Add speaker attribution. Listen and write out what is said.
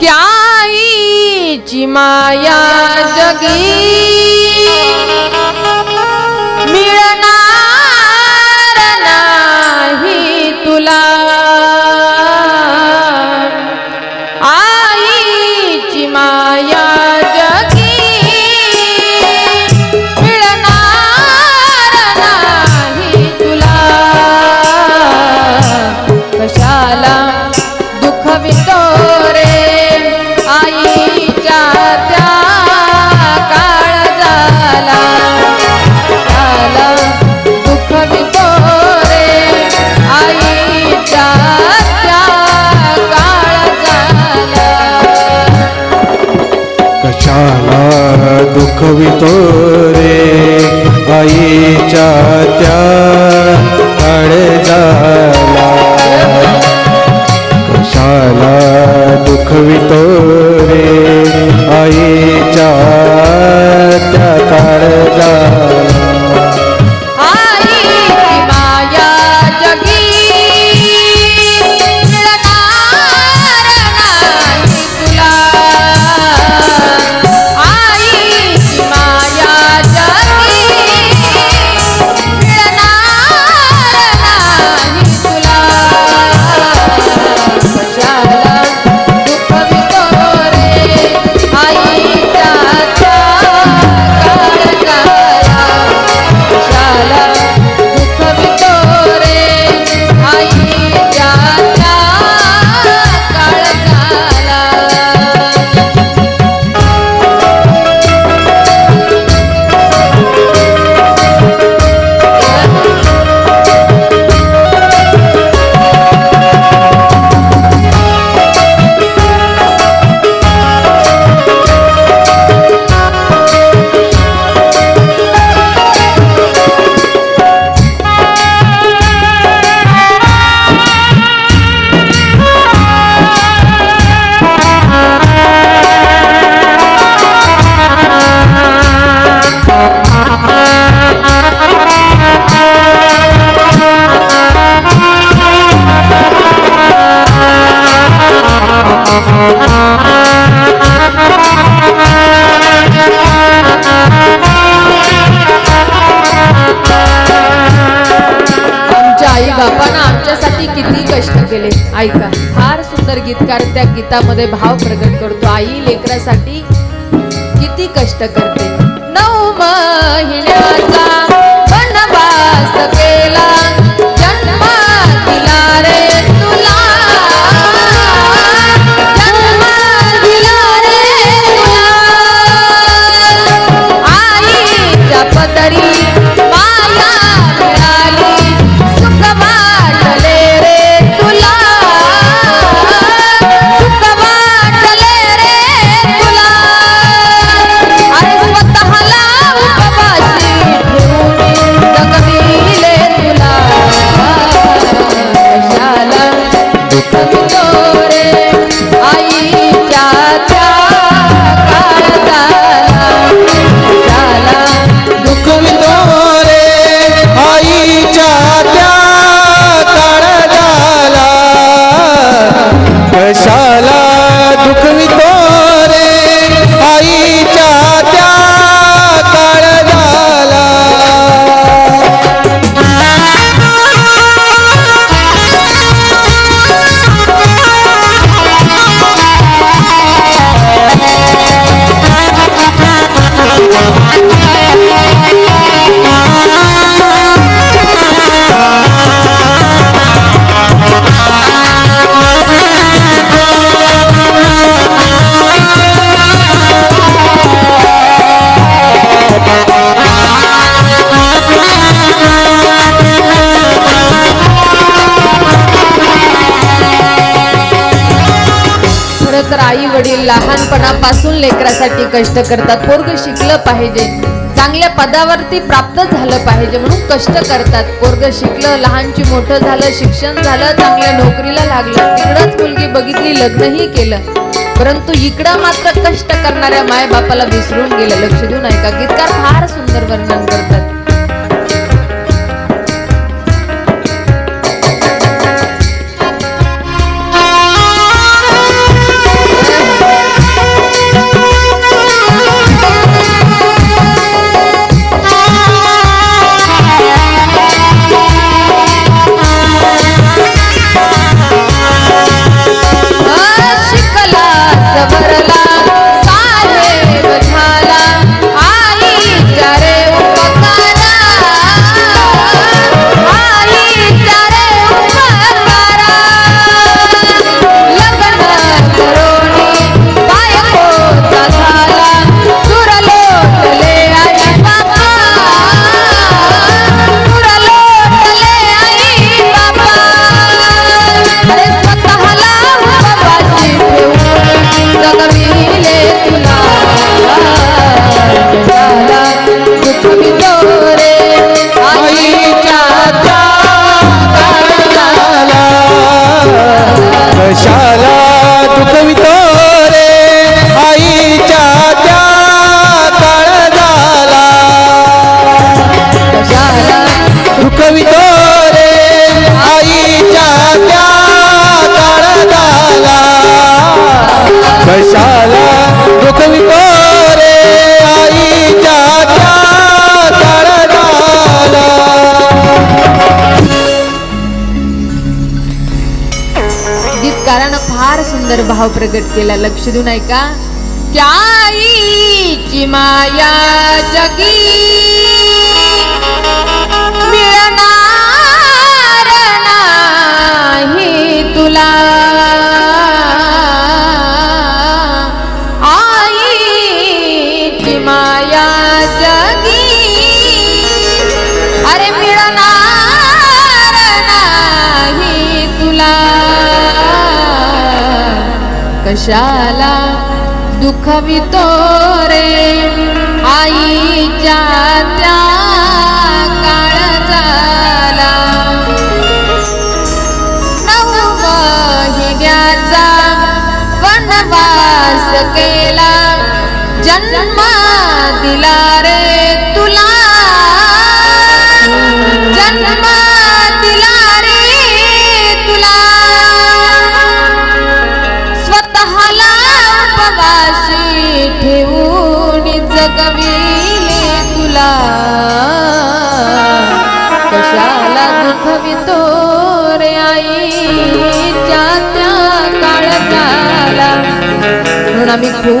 Speaker 1: क्याईची माया जगी? मिळणार नाही तुला. आईची माया
Speaker 2: दुखवितो रे आईच्या त्या काळजाला कशाला दुखवितो रे आईच्या
Speaker 1: माझ्यासाठी किती कष्ट केले. ऐका फार सुंदर गीतकार त्या गीतामध्ये भाव प्रकट करतो. आई लेकरासाठी किती कष्ट करते. नऊ महिन्यात आई वडील लहानपणापासून लेकरासाठी कष्ट करतात. पोरग शिकलं पाहिजे. चांगल्या पदावरती प्राप्त झालं पाहिजे म्हणून कष्ट करतात. पोरग शिकलं लहानची मोठं झालं शिक्षण झालं चांगल्या नोकरीला लागलं. तिकडंच मुलगी बघितली लग्नही केलं. परंतु इकडं मात्र कष्ट करणाऱ्या माय बापाला विसरून गेलं. लक्ष देऊन ऐका गीतकार फार सुंदर वर्णन करतात. भाव प्रगट केला. लक्ष देऊन ऐका. त्याईची माया जगी मिळणार नाही तुला. आईची माया कशाला दुखवितो रे. आईच्या त्या काळजाला नऊ महिन्याचा वनवास केला. जन्म दिला रे तुला. जन्म दिला रे जगविले तुला. कशाला दुखवितो रे आईच्या त्या काळजाला. म्हणून आम्ही खूप